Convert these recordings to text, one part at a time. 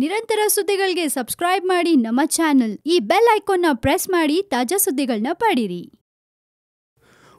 ನಿರಂತರ ಸುದ್ದಿಗಳಿಗೆ ಸಬ್ಸ್ಕ್ರೈಬ್ ಮಾಡಿ ನಮ್ಮ ಚಾನೆಲ್. ಈ ಬೆಲ್ ಐಕಾನ್ನ ಪ್ರೆಸ್ ಮಾಡಿ ತಾಜಾ ಸುದ್ದಿಗಳನ್ನ ಪಡೀರಿ.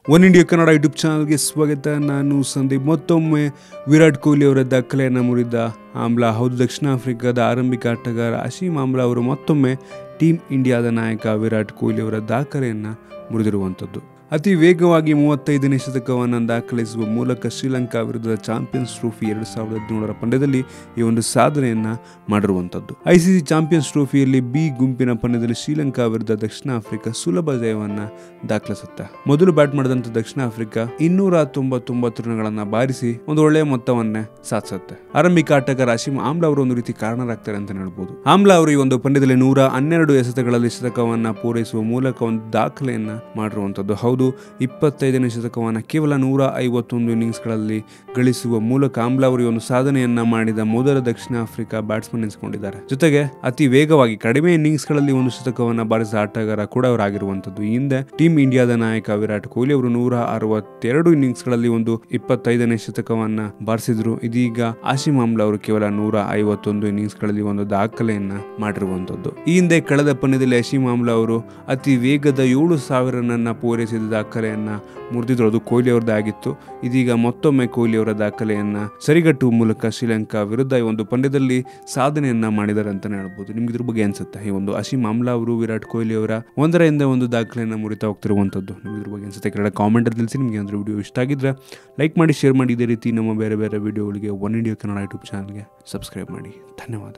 ಒನ್ ಇಂಡಿಯಾ ಕನ್ನಡ ಯೂಟ್ಯೂಬ್ ಚಾನಲ್ಗೆ ಸ್ವಾಗತ. ನಾನು ಸಂದೀಪ್. ಮತ್ತೊಮ್ಮೆ ವಿರಾಟ್ ಕೊಹ್ಲಿ ಅವರ ದಾಖಲೆಯನ್ನು ಮುರಿದ ಆಮ್ಲಾ. ಹೌದು, ದಕ್ಷಿಣ ಆಫ್ರಿಕಾದ ಆರಂಭಿಕ ಆಟಗಾರ ಅಶೀಮ್ ಆಮ್ಲಾ ಅವರು ಮತ್ತೊಮ್ಮೆ ಟೀಮ್ ಇಂಡಿಯಾದ ನಾಯಕ ವಿರಾಟ್ ಕೊಹ್ಲಿ ಅವರ ದಾಖಲೆಯನ್ನು ಮುರಿದಿರುವಂಥದ್ದು. ಅತಿ ವೇಗವಾಗಿ ಮೂವತ್ತೈದನೇ ಶತಕವನ್ನು ದಾಖಲಿಸುವ ಮೂಲಕ ಶ್ರೀಲಂಕಾ ವಿರುದ್ಧದ ಚಾಂಪಿಯನ್ಸ್ ಟ್ರೋಫಿ ಎರಡು ಸಾವಿರದ ಹದಿನೇಳರ ಪಂದ್ಯದಲ್ಲಿ ಈ ಒಂದು ಸಾಧನೆಯನ್ನು ಮಾಡಿರುವಂಥದ್ದು. ಐಸಿಸಿ ಚಾಂಪಿಯನ್ಸ್ ಟ್ರೋಫಿಯಲ್ಲಿ ಬಿ ಗುಂಪಿನ ಪಂದ್ಯದಲ್ಲಿ ಶ್ರೀಲಂಕಾ ವಿರುದ್ಧ ದಕ್ಷಿಣ ಆಫ್ರಿಕಾ ಸುಲಭ ಜಯವನ್ನು ದಾಖಲಿಸುತ್ತೆ. ಮೊದಲು ಬ್ಯಾಟ್ ಮಾಡಿದಂಥ ದಕ್ಷಿಣ ಆಫ್ರಿಕಾ ಇನ್ನೂರ ತೊಂಬತ್ತೊಂಬತ್ತು ರನ್ಗಳನ್ನು ಬಾರಿಸಿ ಒಂದು ಒಳ್ಳೆಯ ಮೊತ್ತವನ್ನೇ ಸಾಧಿಸುತ್ತೆ. ಆರಂಭಿಕ ಆಟಗಾರ ಅಶೀಮ್ ಆಮ್ಲಾ ಅವರು ಒಂದು ರೀತಿ ಕಾರಣರಾಗ್ತಾರೆ ಅಂತ ಹೇಳ್ಬೋದು. ಆಮ್ಲಾ ಅವರು ಈ ಒಂದು ಪಂದ್ಯದಲ್ಲಿ ನೂರ ಹನ್ನೆರಡು ಎಸೆತಗಳಲ್ಲಿ ಶತಕವನ್ನು ಪೂರೈಸುವ ಮೂಲಕ ಒಂದು ದಾಖಲೆಯನ್ನ ಮಾಡಿರುವಂಥದ್ದು. ಹೌದು, ಇಪ್ಪತ್ತೈದನೇ ಶತಕವನ್ನ ಕೇವಲ ನೂರ ಐವತ್ತೊಂದು ಇನ್ನಿಂಗ್ಸ್ಗಳಲ್ಲಿ ಗಳಿಸುವ ಮೂಲಕ ಆಮ್ಲಾ ಅವರು ಒಂದು ಸಾಧನೆಯನ್ನ ಮಾಡಿದ ಮೊದಲ ದಕ್ಷಿಣ ಆಫ್ರಿಕಾ ಬ್ಯಾಟ್ಸ್ಮನ್ ಎನಿಸಿಕೊಂಡಿದ್ದಾರೆ. ಜೊತೆಗೆ ಅತಿ ವೇಗವಾಗಿ ಕಡಿಮೆ ಇನ್ನಿಂಗ್ಸ್ಗಳಲ್ಲಿ ಒಂದು ಶತಕವನ್ನು ಬಾರಿಸಿದ ಆಟಗಾರ ಕೂಡ ಅವರಾಗಿರುವಂಥದ್ದು ಈ ಹಿಂದೆ ಟೀಮ್ ಇಂಡಿಯಾದ ನಾಯಕ ವಿರಾಟ್ ಕೊಹ್ಲಿ ಅವರು ನೂರ ಅರವತ್ತೆರಡು ಇನ್ನಿಂಗ್ಸ್ಗಳಲ್ಲಿ ಒಂದು ಇಪ್ಪತ್ತೈದನೇ ಶತಕವನ್ನ ಬಾರಿಸಿದ್ರು. ಇದೀಗ ಆಶಿಮ್ ಆಮ್ಲಾ ಅವರು ಕೇವಲ ನೂರ ಐವತ್ತೊಂದು ಇನ್ನಿಂಗ್ಸ್ಗಳಲ್ಲಿ ಒಂದು ದಾಖಲೆಯನ್ನ ಮಾಡಿರುವಂತದ್ದು ಈ ಹಿಂದೆ ಕಳೆದ ಪಂದ್ಯದಲ್ಲಿ ಆಶಿಮ್ ಆಮ್ಲಾ ಅವರು ಅತಿ ವೇಗದ ಏಳು ರನ್ನ ಪೂರೈಸಿದ ದಾಖಲೆಯನ್ನು ಮುರಿದಿದ್ರು ಅದು ಕೊಹ್ಲಿ ಅವರದ್ದು ಆಗಿತ್ತು ಇದೀಗ ಮತ್ತೊಮ್ಮೆ ಕೊಹ್ಲಿ ಅವರ ದಾಖಲೆಯನ್ನು ಸರಿಗಟ್ಟುವ ಮೂಲಕ ಶ್ರೀಲಂಕಾ ವಿರುದ್ಧ ಈ ಒಂದು ಪಂದ್ಯದಲ್ಲಿ ಸಾಧನೆಯನ್ನು ಮಾಡಿದ್ದಾರೆ ಅಂತಲೇ ಹೇಳ್ಬೋದು. ನಿಮ್ಗೆ ಇದ್ರ ಬಗ್ಗೆ ಅನ್ಸುತ್ತೆ ಈ ಒಂದು ಅಶೀಮ್ ಮಾಮ್ಲಾ ಅವರು, ವಿರಾಟ್ ಕೊಹ್ಲಿ ಅವರ ಒಂದರ ಹಿಂದೆ ಒಂದು ದಾಖಲೆಯನ್ನು ಮುರಿತಾ ಹೋಗ್ತಿರುವಂಥದ್ದು ನಿಮ್ಗೆ ಇದ್ರ ಬಗ್ಗೆ ಅನ್ಸುತ್ತೆ? ಕೆಳಗೆ ಕಾಮೆಂಟ್ ತಿಳಿಸಿ. ನಿಮಗೆ ಏನಾದರೂ ವಿಡಿಯೋ ಇಷ್ಟ ಆಗಿದ್ರೆ ಲೈಕ್ ಮಾಡಿ ಶೇರ್ ಮಾಡಿ. ಇದೇ ರೀತಿ ನಮ್ಮ ಬೇರೆ ಬೇರೆ ವಿಡಿಯೋಗಳಿಗೆ ಒನ್ ಇಂಡಿಯಾ ಕನ್ನಡ ಯೂಟ್ಯೂಬ್ ಚಾನಲ್ಗೆ ಸಬ್ಸ್ಕ್ರೈಬ್ ಮಾಡಿ. ಧನ್ಯವಾದ.